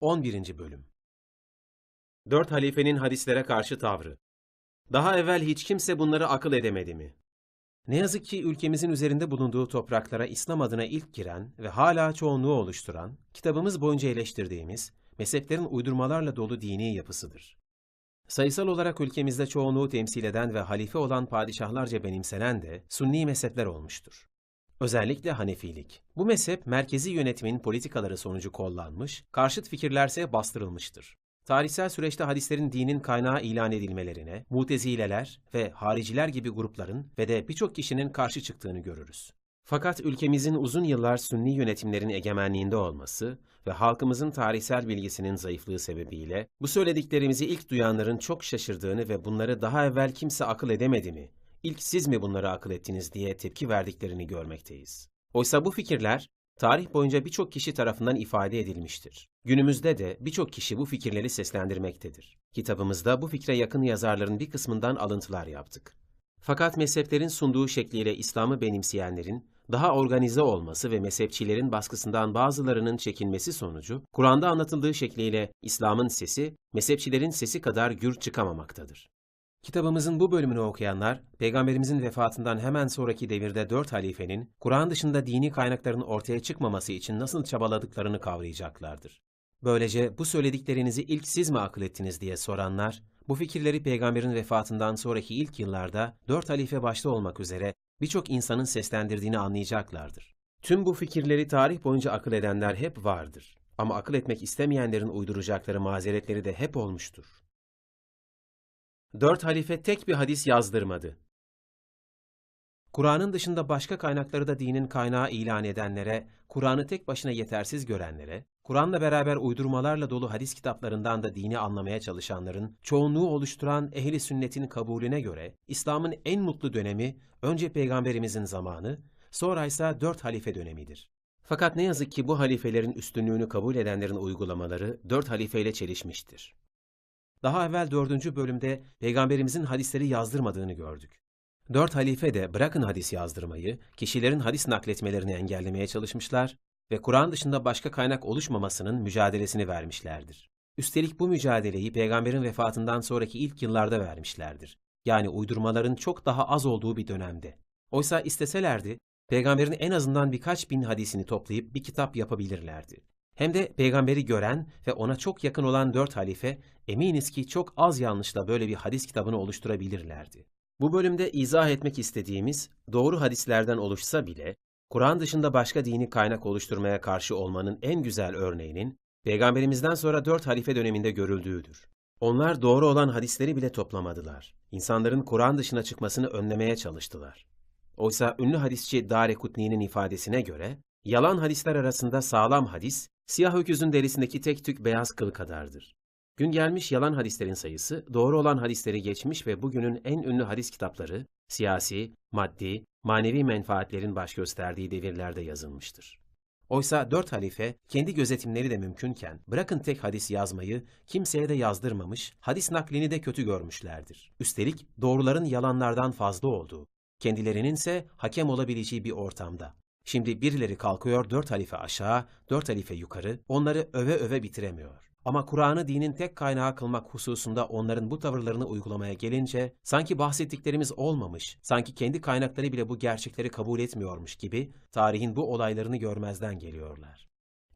11. Bölüm Dört halifenin hadislere karşı tavrı Daha evvel hiç kimse bunları akıl edemedi mi? Ne yazık ki ülkemizin üzerinde bulunduğu topraklara İslam adına ilk giren ve hala çoğunluğu oluşturan, kitabımız boyunca eleştirdiğimiz, mezheplerin uydurmalarla dolu dini yapısıdır. Sayısal olarak ülkemizde çoğunluğu temsil eden ve halife olan padişahlarca benimsenen de Sunni mezhepler olmuştur. Özellikle Hanefilik. Bu mezhep merkezi yönetimin politikaları sonucu kollanmış, karşıt fikirlerse bastırılmıştır. Tarihsel süreçte hadislerin dinin kaynağı ilan edilmelerine, mutezileler ve hariciler gibi grupların ve de birçok kişinin karşı çıktığını görürüz. Fakat ülkemizin uzun yıllar sünni yönetimlerin egemenliğinde olması ve halkımızın tarihsel bilgisinin zayıflığı sebebiyle bu söylediklerimizi ilk duyanların çok şaşırdığını ve bunları daha evvel kimse akıl edemedi mi, ilk siz mi bunları akıl ettiniz diye tepki verdiklerini görmekteyiz. Oysa bu fikirler tarih boyunca birçok kişi tarafından ifade edilmiştir. Günümüzde de birçok kişi bu fikirleri seslendirmektedir. Kitabımızda bu fikre yakın yazarların bir kısmından alıntılar yaptık. Fakat mezheplerin sunduğu şekliyle İslam'ı benimseyenlerin daha organize olması ve mezhepçilerin baskısından bazılarının çekinmesi sonucu, Kur'an'da anlatıldığı şekliyle İslam'ın sesi, mezhepçilerin sesi kadar gür çıkamamaktadır. Kitabımızın bu bölümünü okuyanlar, Peygamberimizin vefatından hemen sonraki devirde dört halifenin, Kur'an dışında dini kaynakların ortaya çıkmaması için nasıl çabaladıklarını kavrayacaklardır. Böylece bu söylediklerinizi ilk siz mi akıl ettiniz diye soranlar, bu fikirleri peygamberin vefatından sonraki ilk yıllarda dört halife başta olmak üzere birçok insanın seslendirdiğini anlayacaklardır. Tüm bu fikirleri tarih boyunca akıl edenler hep vardır. Ama akıl etmek istemeyenlerin uyduracakları mazeretleri de hep olmuştur. Dört halife tek bir hadis yazdırmadı. Kur'an'ın dışında başka kaynakları da dinin kaynağı ilan edenlere, Kur'an'ı tek başına yetersiz görenlere, Kur'an'la beraber uydurmalarla dolu hadis kitaplarından da dini anlamaya çalışanların çoğunluğu oluşturan ehli sünnetin kabulüne göre İslam'ın en mutlu dönemi önce peygamberimizin zamanı, sonra ise dört halife dönemidir. Fakat ne yazık ki bu halifelerin üstünlüğünü kabul edenlerin uygulamaları dört halifeyle çelişmiştir. Daha evvel dördüncü bölümde peygamberimizin hadisleri yazdırmadığını gördük. Dört halife de bırakın hadis yazdırmayı, kişilerin hadis nakletmelerini engellemeye çalışmışlar ve Kur'an dışında başka kaynak oluşmamasının mücadelesini vermişlerdir. Üstelik bu mücadeleyi peygamberin vefatından sonraki ilk yıllarda vermişlerdir. Yani uydurmaların çok daha az olduğu bir dönemde. Oysa isteselerdi, peygamberin en azından birkaç bin hadisini toplayıp bir kitap yapabilirlerdi. Hem de peygamberi gören ve ona çok yakın olan dört halife eminiz ki çok az yanlışla böyle bir hadis kitabını oluşturabilirlerdi. Bu bölümde izah etmek istediğimiz doğru hadislerden oluşsa bile Kur'an dışında başka dini kaynak oluşturmaya karşı olmanın en güzel örneğinin Peygamberimizden sonra dört halife döneminde görüldüğüdür. Onlar doğru olan hadisleri bile toplamadılar. İnsanların Kur'an dışına çıkmasını önlemeye çalıştılar. Oysa ünlü hadisçi Darekutni'nin ifadesine göre, yalan hadisler arasında sağlam hadis, siyah öküzün derisindeki tek tük beyaz kıl kadardır. Gün gelmiş yalan hadislerin sayısı, doğru olan hadisleri geçmiş ve bugünün en ünlü hadis kitapları, siyasi, maddi, manevi menfaatlerin baş gösterdiği devirlerde yazılmıştır. Oysa dört halife, kendi gözetimleri de mümkünken, bırakın tek hadis yazmayı, kimseye de yazdırmamış, hadis naklini de kötü görmüşlerdir. Üstelik doğruların yalanlardan fazla olduğu, kendilerinin ise hakem olabileceği bir ortamda. Şimdi birileri kalkıyor dört halife aşağı, dört halife yukarı, onları öve öve bitiremiyor. Ama Kur'an'ı dinin tek kaynağı kılmak hususunda onların bu tavırlarını uygulamaya gelince, sanki bahsettiklerimiz olmamış, sanki kendi kaynakları bile bu gerçekleri kabul etmiyormuş gibi tarihin bu olaylarını görmezden geliyorlar.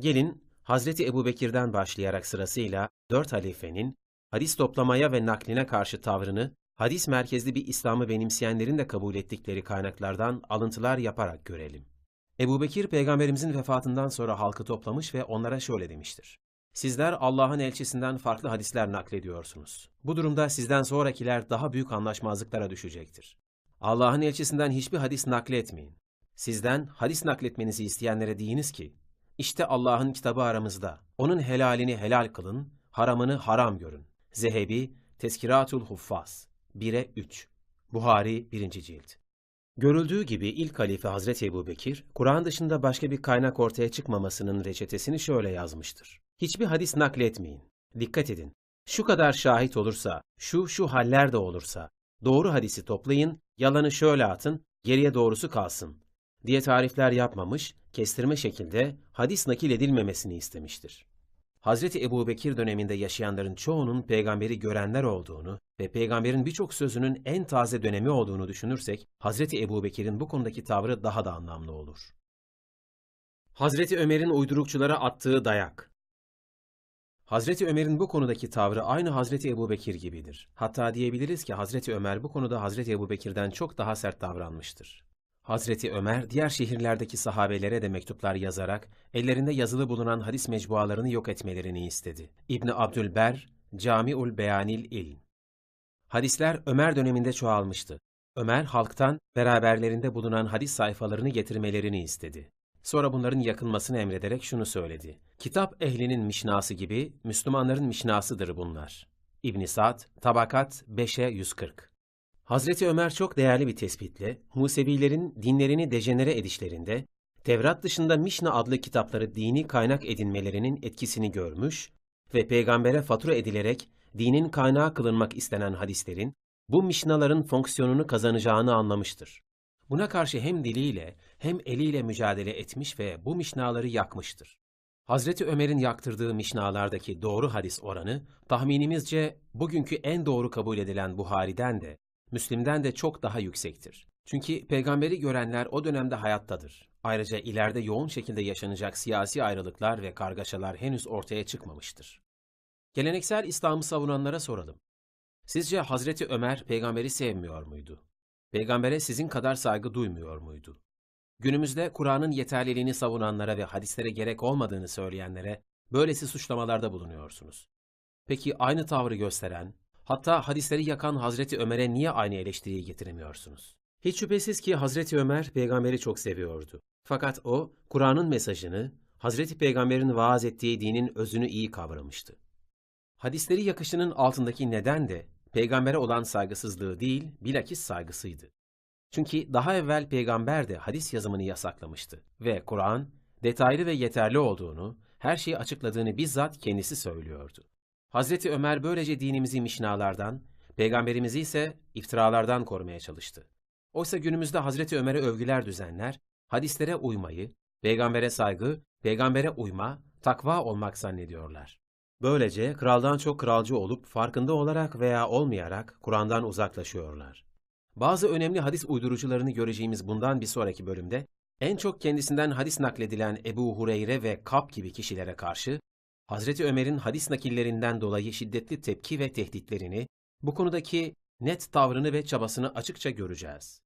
Gelin, Hazreti Ebubekir'den başlayarak sırasıyla dört halifenin hadis toplamaya ve nakline karşı tavrını, hadis merkezli bir İslam'ı benimseyenlerin de kabul ettikleri kaynaklardan alıntılar yaparak görelim. Ebu Bekir peygamberimizin vefatından sonra halkı toplamış ve onlara şöyle demiştir. Sizler Allah'ın elçisinden farklı hadisler naklediyorsunuz. Bu durumda sizden sonrakiler daha büyük anlaşmazlıklara düşecektir. Allah'ın elçisinden hiçbir hadis nakletmeyin. Sizden hadis nakletmenizi isteyenlere deyiniz ki, işte Allah'ın kitabı aramızda. Onun helalini helal kılın, haramını haram görün. Zehebi, Teskiratul Huffaz 1'e 3 Buhari 1. cilt Görüldüğü gibi ilk halife Hazreti Ebu Bekir, Kur'an dışında başka bir kaynak ortaya çıkmamasının reçetesini şöyle yazmıştır. Hiçbir hadis nakletmeyin. Dikkat edin. Şu kadar şahit olursa, şu şu haller de olursa, doğru hadisi toplayın, yalanı şöyle atın, geriye doğrusu kalsın diye tarifler yapmamış, kestirme şekilde hadis nakil edilmemesini istemiştir. Hazreti Ebubekir döneminde yaşayanların çoğunun peygamberi görenler olduğunu ve peygamberin birçok sözünün en taze dönemi olduğunu düşünürsek, Hazreti Ebubekir'in bu konudaki tavrı daha da anlamlı olur. Hazreti Ömer'in uydurukçulara attığı dayak Hazreti Ömer'in bu konudaki tavrı aynı Hazreti Ebubekir gibidir. Hatta diyebiliriz ki Hazreti Ömer bu konuda Hazreti Ebubekir'den çok daha sert davranmıştır. Hazreti Ömer, diğer şehirlerdeki sahabelere de mektuplar yazarak, ellerinde yazılı bulunan hadis mecbualarını yok etmelerini istedi. İbni Abdülber, Camiul Beyanil İlm Hadisler Ömer döneminde çoğalmıştı. Ömer, halktan beraberlerinde bulunan hadis sayfalarını getirmelerini istedi. Sonra bunların yakılmasını emrederek şunu söyledi. Kitap ehlinin mişnası gibi Müslümanların mişnasıdır bunlar. İbn Sa'd, Tabakat 5'e 140 Hazreti Ömer çok değerli bir tespitle, Musevilerin dinlerini dejenere edişlerinde, Tevrat dışında Mişna adlı kitapları dini kaynak edinmelerinin etkisini görmüş ve peygambere fatura edilerek dinin kaynağı kılınmak istenen hadislerin, bu mişnaların fonksiyonunu kazanacağını anlamıştır. Buna karşı hem diliyle hem eliyle mücadele etmiş ve bu mişnaları yakmıştır. Hazreti Ömer'in yaktırdığı mişnalardaki doğru hadis oranı, tahminimizce bugünkü en doğru kabul edilen Buhari'den de, Müslim'den de çok daha yüksektir. Çünkü peygamberi görenler o dönemde hayattadır. Ayrıca ileride yoğun şekilde yaşanacak siyasi ayrılıklar ve kargaşalar henüz ortaya çıkmamıştır. Geleneksel İslam'ı savunanlara soralım. Sizce Hazreti Ömer peygamberi sevmiyor muydu? Peygambere sizin kadar saygı duymuyor muydu? Günümüzde Kur'an'ın yeterliliğini savunanlara ve hadislere gerek olmadığını söyleyenlere böylesi suçlamalarda bulunuyorsunuz. Peki aynı tavrı gösteren, hatta hadisleri yakan Hazreti Ömer'e niye aynı eleştiriyi getiremiyorsunuz? Hiç şüphesiz ki Hazreti Ömer peygamberi çok seviyordu. Fakat o, Kur'an'ın mesajını, Hazreti Peygamber'in vaaz ettiği dinin özünü iyi kavramıştı. Hadisleri yakışının altındaki neden de peygambere olan saygısızlığı değil, bilakis saygısıydı. Çünkü daha evvel peygamber de hadis yazımını yasaklamıştı ve Kur'an detaylı ve yeterli olduğunu, her şeyi açıkladığını bizzat kendisi söylüyordu. Hazreti Ömer böylece dinimizi mişnalardan, peygamberimizi ise iftiralardan korumaya çalıştı. Oysa günümüzde Hazreti Ömer'e övgüler düzenler, hadislere uymayı, peygambere saygı, peygambere uyma, takva olmak zannediyorlar. Böylece kraldan çok kralcı olup farkında olarak veya olmayarak Kur'an'dan uzaklaşıyorlar. Bazı önemli hadis uydurucularını göreceğimiz bundan bir sonraki bölümde, en çok kendisinden hadis nakledilen Ebu Hureyre ve Kap gibi kişilere karşı, Hazreti Ömer'in hadis nakillerinden dolayı şiddetli tepki ve tehditlerini, bu konudaki net tavrını ve çabasını açıkça göreceğiz.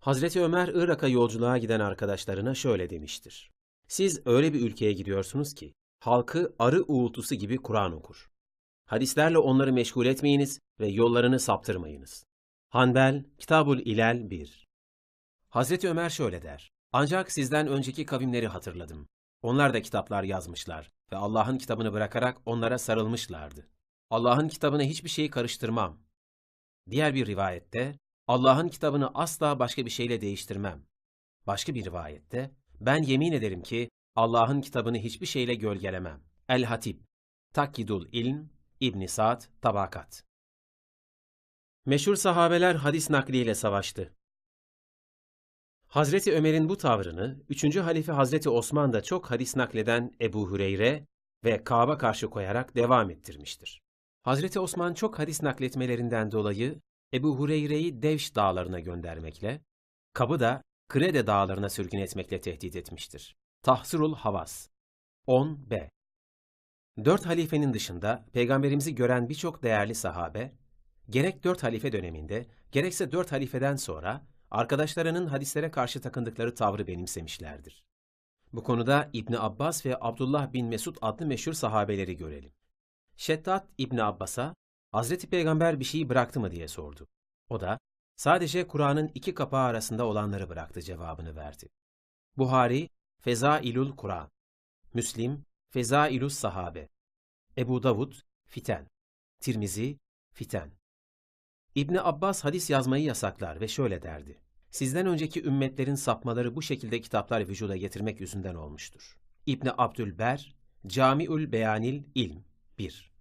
Hazreti Ömer Irak'a yolculuğa giden arkadaşlarına şöyle demiştir. Siz öyle bir ülkeye gidiyorsunuz ki, halkı arı uğultusu gibi Kur'an okur. Hadislerle onları meşgul etmeyiniz ve yollarını saptırmayınız. Hanbel, Kitabul İlal 1 Hazreti Ömer şöyle der. Ancak sizden önceki kavimleri hatırladım. Onlar da kitaplar yazmışlar ve Allah'ın kitabını bırakarak onlara sarılmışlardı. Allah'ın kitabına hiçbir şeyi karıştırmam. Diğer bir rivayette, Allah'ın kitabını asla başka bir şeyle değiştirmem. Başka bir rivayette, ben yemin ederim ki Allah'ın kitabını hiçbir şeyle gölgelemem. El-Hatib, Takkidul İlm, İbn Sa'd, Tabakat. Meşhur sahabeler hadis nakliyle savaştı. Hazreti Ömer'in bu tavrını 3. halife Hazreti Osman da çok hadis nakleden Ebu Hüreyre ve Kaab'a karşı koyarak devam ettirmiştir. Hazreti Osman çok hadis nakletmelerinden dolayı Ebu Hureyre'yi Devş dağlarına göndermekle, Kab'ı da Krede dağlarına sürgün etmekle tehdit etmiştir. Tahsirul Havas 10b Dört halifenin dışında peygamberimizi gören birçok değerli sahabe, gerek dört halife döneminde, gerekse dört halifeden sonra arkadaşlarının hadislere karşı takındıkları tavrı benimsemişlerdir. Bu konuda İbni Abbas ve Abdullah bin Mesud adlı meşhur sahabeleri görelim. Şeddat İbni Abbas'a, Hazreti Peygamber bir şeyi bıraktı mı diye sordu. O da, sadece Kur'an'ın iki kapağı arasında olanları bıraktı cevabını verdi. Buhari, Fezailul Kur'an, Müslim, Fezailus Sahabe, Ebu Davud, Fiten, Tirmizi, Fiten. İbni Abbas hadis yazmayı yasaklar ve şöyle derdi. Sizden önceki ümmetlerin sapmaları bu şekilde kitaplar vücuda getirmek yüzünden olmuştur. İbni Abdülber, Camiül Beyanil İlm 1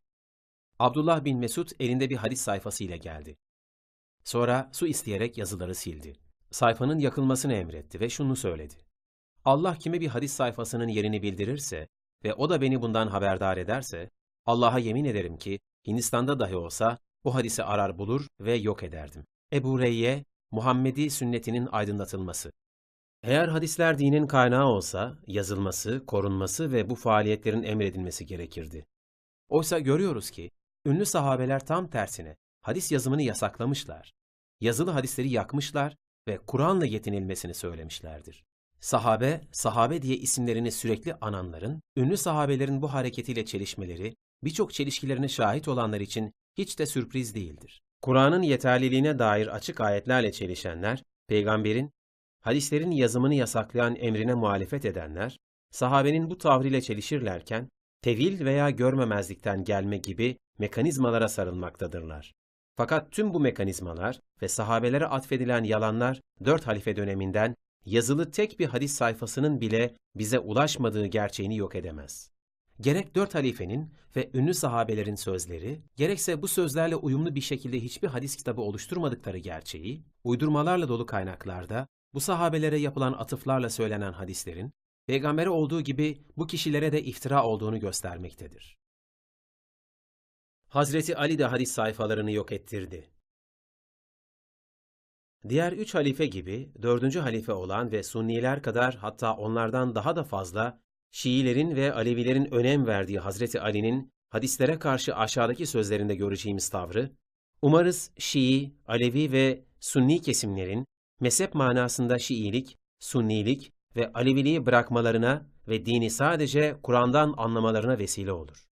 Abdullah bin Mesud elinde bir hadis sayfası ile geldi. Sonra su isteyerek yazıları sildi. Sayfanın yakılmasını emretti ve şunu söyledi. Allah kime bir hadis sayfasının yerini bildirirse, ve o da beni bundan haberdar ederse, Allah'a yemin ederim ki Hindistan'da dahi olsa bu hadisi arar bulur ve yok ederdim. Ebu Reyye, Muhammedi sünnetinin aydınlatılması. Eğer hadisler dinin kaynağı olsa, yazılması, korunması ve bu faaliyetlerin emredilmesi gerekirdi. Oysa görüyoruz ki, ünlü sahabeler tam tersine hadis yazımını yasaklamışlar. Yazılı hadisleri yakmışlar ve Kur'an'la yetinilmesini söylemişlerdir. Sahabe, sahabe diye isimlerini sürekli ananların, ünlü sahabelerin bu hareketiyle çelişmeleri, birçok çelişkilerine şahit olanlar için hiç de sürpriz değildir. Kur'an'ın yeterliliğine dair açık ayetlerle çelişenler, peygamberin, hadislerin yazımını yasaklayan emrine muhalefet edenler, sahabenin bu tavrıyla çelişirlerken, tevil veya görmemezlikten gelme gibi mekanizmalara sarılmaktadırlar. Fakat tüm bu mekanizmalar ve sahabelere atfedilen yalanlar dört halife döneminden yazılı tek bir hadis sayfasının bile bize ulaşmadığı gerçeğini yok edemez. Gerek dört halifenin ve ünlü sahabelerin sözleri, gerekse bu sözlerle uyumlu bir şekilde hiçbir hadis kitabı oluşturmadıkları gerçeği, uydurmalarla dolu kaynaklarda, bu sahabelere yapılan atıflarla söylenen hadislerin, peygambere olduğu gibi bu kişilere de iftira olduğunu göstermektedir. Hazreti Ali de hadis sayfalarını yok ettirdi. Diğer üç halife gibi dördüncü halife olan ve Sunniler kadar hatta onlardan daha da fazla Şiilerin ve Alevilerin önem verdiği Hazreti Ali'nin hadislere karşı aşağıdaki sözlerinde göreceğimiz tavrı, umarız Şii, Alevi ve Sunni kesimlerin mezhep manasında Şiilik, Sunnilik ve Aleviliği bırakmalarına ve dini sadece Kur'an'dan anlamalarına vesile olur.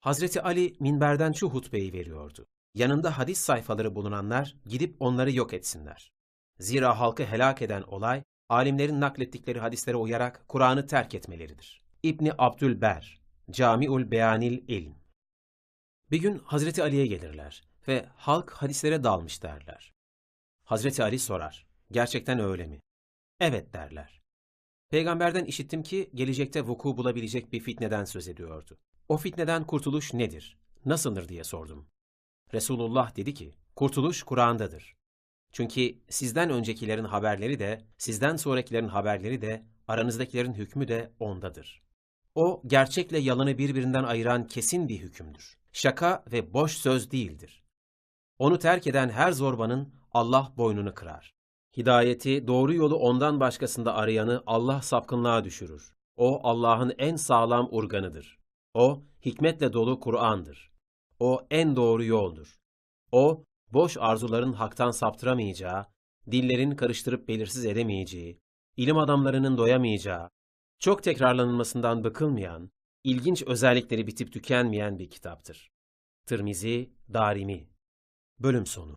Hazreti Ali minberden şu hutbeyi veriyordu. Yanında hadis sayfaları bulunanlar gidip onları yok etsinler. Zira halkı helak eden olay, alimlerin naklettikleri hadislere uyarak Kur'an'ı terk etmeleridir. İbni Abdülber, Camiul Beyanil İlm. Bir gün Hazreti Ali'ye gelirler ve halk hadislere dalmış derler. Hazreti Ali sorar, gerçekten öyle mi? Evet derler. Peygamberden işittim ki gelecekte vuku bulabilecek bir fitneden söz ediyordu. O fitneden kurtuluş nedir? Nasıldır diye sordum. Resulullah dedi ki, kurtuluş Kur'an'dadır. Çünkü sizden öncekilerin haberleri de, sizden sonrakilerin haberleri de, aranızdakilerin hükmü de ondadır. O, gerçekle yalanı birbirinden ayıran kesin bir hükümdür. Şaka ve boş söz değildir. Onu terk eden her zorbanın Allah boynunu kırar. Hidayeti, doğru yolu ondan başkasında arayanı Allah sapkınlığa düşürür. O Allah'ın en sağlam urganıdır. O hikmetle dolu Kur'an'dır. O en doğru yoldur. O boş arzuların haktan saptıramayacağı, dillerin karıştırıp belirsiz edemeyeceği, ilim adamlarının doyamayacağı, çok tekrarlanılmasından bıkılmayan, ilginç özellikleri bitip tükenmeyen bir kitaptır. Tirmizi, Darimi Bölüm sonu